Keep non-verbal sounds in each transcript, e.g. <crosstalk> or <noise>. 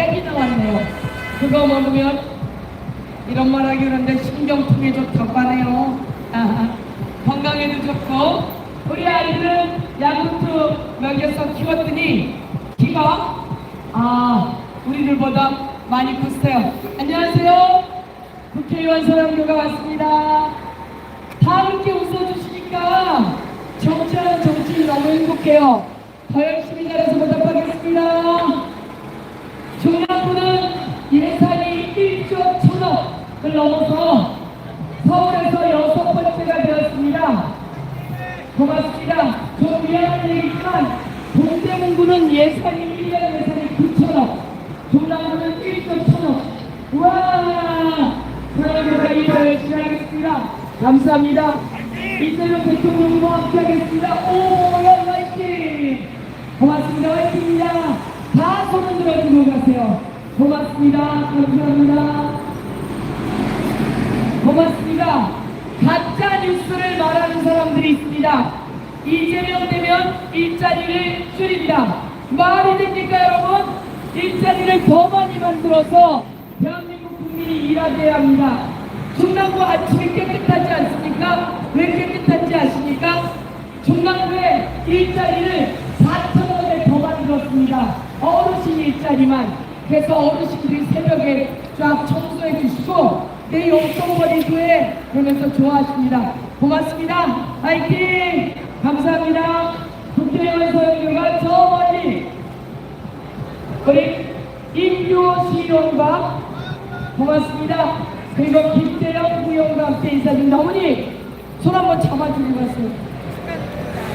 약이 나왔네요. 그거 먹으면 이런 말 하기 그런데 신경통에 좋다고 하네요. 아하. 건강에도 좋고 우리 아이들은 야구트 먹여서 키웠더니 키가 아 우리들보다 많이 컸어요. 안녕하세요. 국회의원 서영교가 왔습니다. 다 이렇게 웃어주시니까 정치하는 정치인 너무 행복해요. 더 열심히 잘해서 보답하겠습니다. 예산이 1조 천억을 넘어서 서울에서 여섯 번째가 되었습니다. 고맙습니다. 좀 미안한 얘기지만 동대문구는 예산이 1년 예산이 9천억, 중랑구는 1조 천억. 우와! 그러면 저희 더 열심히 하겠습니다. 감사합니다. 이재명 대통령과 함께 하겠습니다. 오, 야, 화이팅! 고맙습니다. 화이팅입니다. 다 손을 들어주고 가세요. 고맙습니다. 감사합니다. 고맙습니다. 가짜 뉴스를 말하는 사람들이 있습니다. 이재명 되면 일자리를 줄인다. 말이 됩니까, 여러분? 일자리를 더 많이 만들어서 대한민국 국민이 일하게 합니다. 중랑구 아침이 깨끗하지 않습니까? 왜 깨끗한지 아십니까? 중랑구에 일자리를 4천 원에 더 만들었습니다. 어르신 일자리만. 그래서 어르신들이 새벽에 쫙 청소해 주시고 내 용돈벌이도에 그러면서 좋아하십니다. 고맙습니다. 화이팅! 감사합니다. 국회의원 서영교가 저 멀리 우리 시의원과 고맙습니다. 그리고 김대영 부의원과 함께 인사드립니다. 어머니 손 한번 잡아주고 갔어요.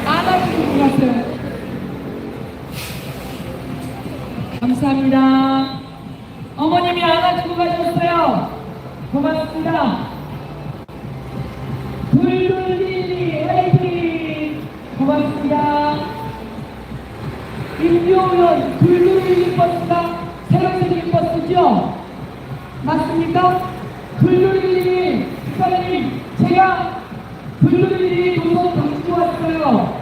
안아주고 갔어요. 감사합니다. 어머님이 안아주고 가셨어요. 고맙습니다. 불불리리 화이팅! 고맙습니다. 임교원 불놀이 버스가 생긴 버스죠? 맞습니까? 불놀이 사장님 제가 불놀이 노선 가지고 왔어요.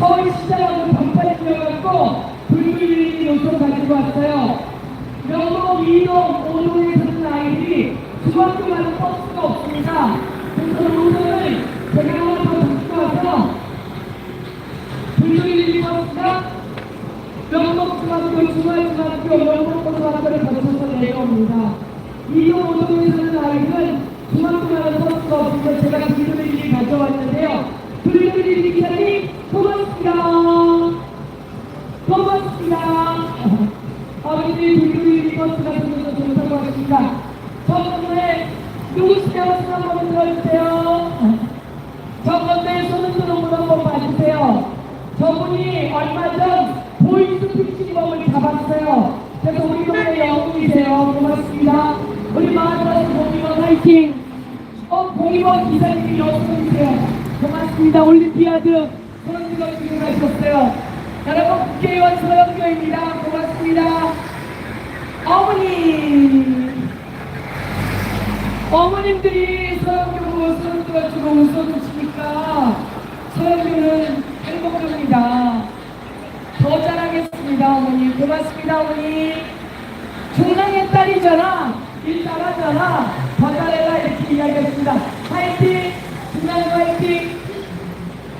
서울시장하고 반팔이 되어갖고 불불이 노선 가지고 왔어요. 명동 2동 5동에 사는 아이들이 중학교 가는 버스가 없습니다. 그래서 노선을 제가 하나 더 가지고 와서 불교일 버스가 명목중학교, 중앙중학교, 명목고등학교를 거쳐서 내려옵니다. 이동 오동에 사는 아이들은 중학교 가는 버스가 없어서 제가 불교일이 가져왔는데요. 불교일 기사님 고맙습니다. 고맙습니다. <laughs> 아버지 불교일 버스가 좋다고 하십니다. 저 건데 누구시냐고 손 한번 들어주세요. 저 건데 손을 들어분 한번 봐주세요. 저분이 얼마 전 보이스 피싱범을 잡았어요. 그래서 우리 동네 영웅이세요. 고맙습니다. 우리 마을버스 공무원 화이팅! 어, 공무원 기사님이 영웅이세요. 고맙습니다. 올림피아드 주고 가셨어요. 여러분 국회의원 서영교입니다. 고맙습니다. 어머니 어머님들이 서영교 보고 손들어주고 웃어주시니까 서영교는 행복합니다. 더 잘하겠습니다, 어머니. 고맙습니다, 어머니. 중랑의 딸이잖아. 일 잘하잖아. 더 잘해라. 이렇게 이야기했습니다. 화이팅! 중랑 화이팅!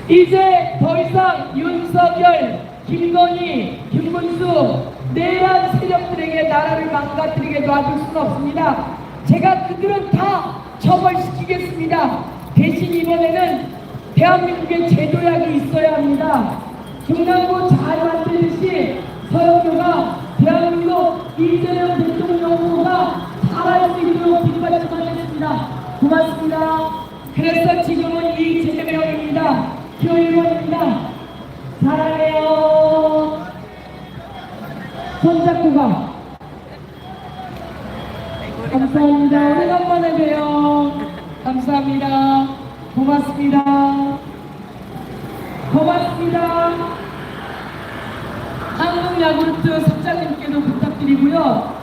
이제 더 이상 윤석열, 김건희, 김문수, 내란 세력들에게 나라를 망가뜨리게 놔둘 수는 없습니다. 제가 그들은 다 처벌시키겠습니다. 대신 이번에는 대한민국에 제도약이 있어야 합니다. 중랑구 잘 만들듯이 서영교가 대한민국 이재명 대통령 후보가 잘할 수 있도록 뒷받침하겠습니다. 고맙습니다. 그래서 지금은 이재명입니다. 교육원입니다. 사랑해 감사합니다. 오래간만에 봬요. 감사합니다. 고맙습니다. 고맙습니다. 한국야구르트 사장님께도 부탁드리고요.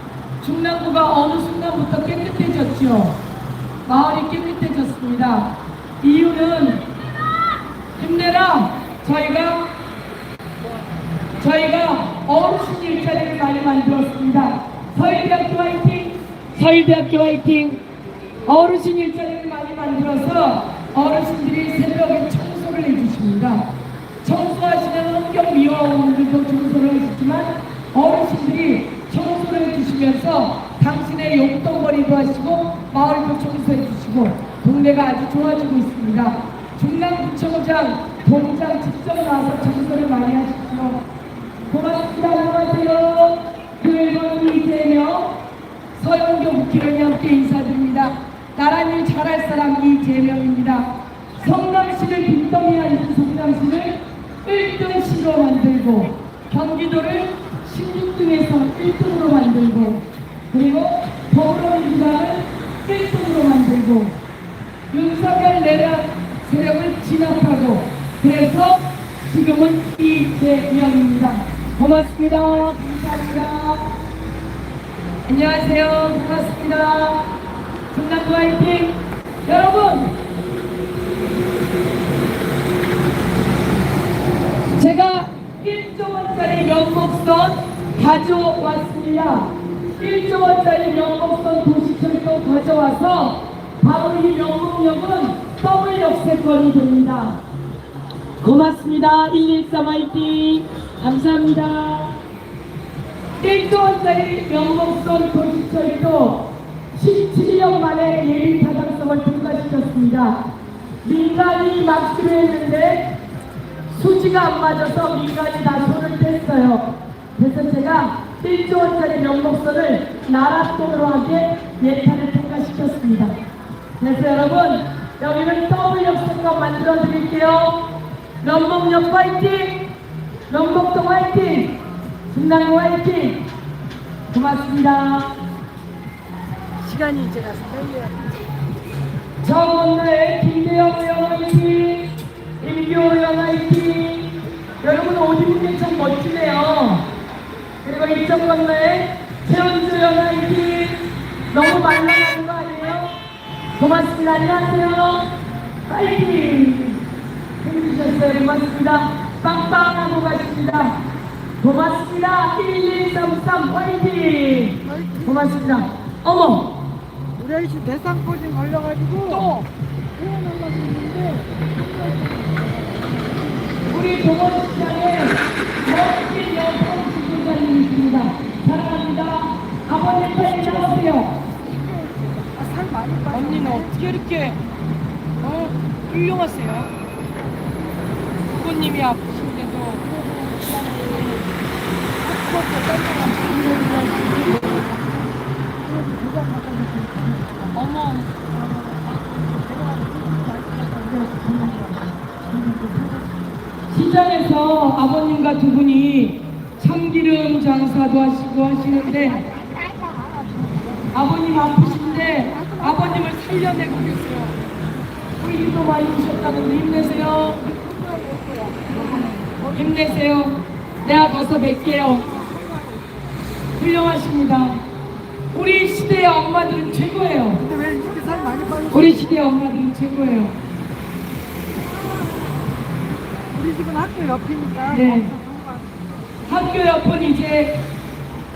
중랑구가 어느 순간부터 깨끗해졌죠. 마을이 깨끗해졌습니다. 이유는 힘내라. 저희가 저희가 어르신 일자리를 많이 만들었습니다. 서울대학교 화이팅! 서울대학교 화이팅! 어르신 일자리를 많이 만들어서 어르신들이 새벽에 청소를 해주십니다. 청소하시는 환경미화원들도 청소를 해주지만 어르신들이 청소를 해주시면서 당신의 용돈벌이도 하시고 마을도 청소해 주시고 동네가 아주 좋아지고 있습니다. 중랑구청장 동장 직접 나와서 청소를 많이 하십시오. 고맙습니다. 안녕하세요. 서영교 국회의원이 함께 인사드립니다. 나라를 잘할 사람 이재명입니다. 성남시를 빈덩이한 성남시를 1등 시로 만들고 경기도를 16등에서 1등으로 만들고 그리고 더불어민주당을 1등으로 만들고 윤석열 내란 세력을 진압하고 그래서 지금은 이재명입니다. 고맙습니다. 감사합니다. 안녕하세요. 반갑습니다. 성남구 화이팅! 여러분! 제가 1조 원짜리 명목선 가져왔습니다. 1조 원짜리 명목선 도시철도 가져와서 바로 이 명목역은 더블 역세권이 됩니다. 고맙습니다. 113 화이팅! 감사합니다. 1조 원짜리 명목선 도시철도 17년 만에 예비 타당성을 통과시켰습니다. 민간이 막기로 했는데 수지가 안 맞아서 민간이 다 손을 뗐어요. 그래서 제가 1조 원짜리 명목선을 나라 돈으로 하게 예탄을 통과시켰습니다. 그래서 여러분 여기는 더블 역세권 만들어 드릴게요. 명목역 화이팅! 명목동 화이팅! 중랑구 화이팅! 고맙습니다. 시간이 이제 가서 빨리 저 건너에 김대영 의원 화이팅! 임기호 의원 화이팅! 여러분 게참 멋지네요. 그리고 이쪽 건너에 최원주 의원 화이팅! 너무 말랑하는 거 아니에요? 고맙습니다. 안녕하세요. 화이팅! 힘주셨어요. 고맙습니다. 빵빵하고 가십니다. 고맙습니다. 1133 화이팅! 고맙습니다. 어머! 우리 아저씨 대상포진 걸려가지고 또! 태어나려고 했는데 우리 동원시장에 멋진 여성 지도자님이 있습니다. 사랑합니다. 아버님 빨리 나오세요. 아, 살 많이 빠졌네 언니는 어떻게 이렇게 어 훌륭하세요? 부모님이 아프신데도 시장에서 아버님과 두 분이 참기름 장사도 하시고 하시는데 아버님 아프신데 아버님을 살려내고 계세요. 우리도 많이 오셨다는데 힘내세요. 힘내세요. 내가 가서 뵐게요. 훌륭하십니다. 우리 시대의 엄마들은 최고예요. 우리 시대의 엄마들은 최고예요. 우리 집은 학교 옆이니까 네. 학교 옆은 이제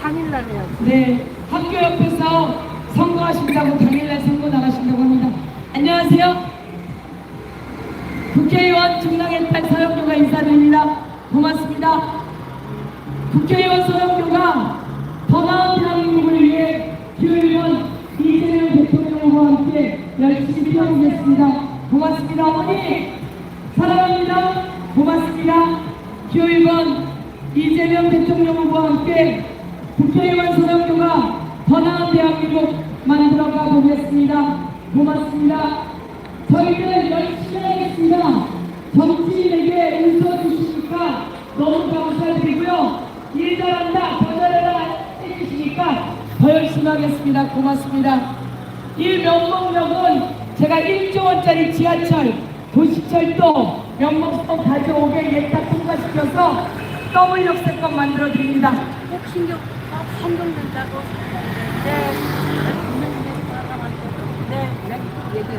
당일날 해야지 네, 학교 옆에서 선거하신다고 당일날 선거 나가신다고 합니다. 안녕하세요. 국회의원 중랑의 딸 서영교가 인사드립니다. 고맙습니다. 국회의원 서영교가 더 나은 대한민국을 위해 기후의원 이재명 대통령과 함께 열심히 뛰어오겠습니다. 고맙습니다. 어머니 사랑합니다. 고맙습니다. 기후의원 이재명 대통령 후보와 함께 국회의원 서영교가 더 나은 대한민국 만들어가 보겠습니다. 고맙습니다. 저희는 열심히 하겠습니다. 정치인에게 웃어주시니까 너무 감사드리고요. 일 잘한다, 해주시니까 더 열심히 하겠습니다. 고맙습니다. 이 명목역은 제가 1조 원짜리 지하철, 도시철도 명목성 가져오게 예탁 통과시켜서 더블 역세권 만들어 드립니다. 꼭 신경 선동된다고 네 분명히 네, 네, 얘기해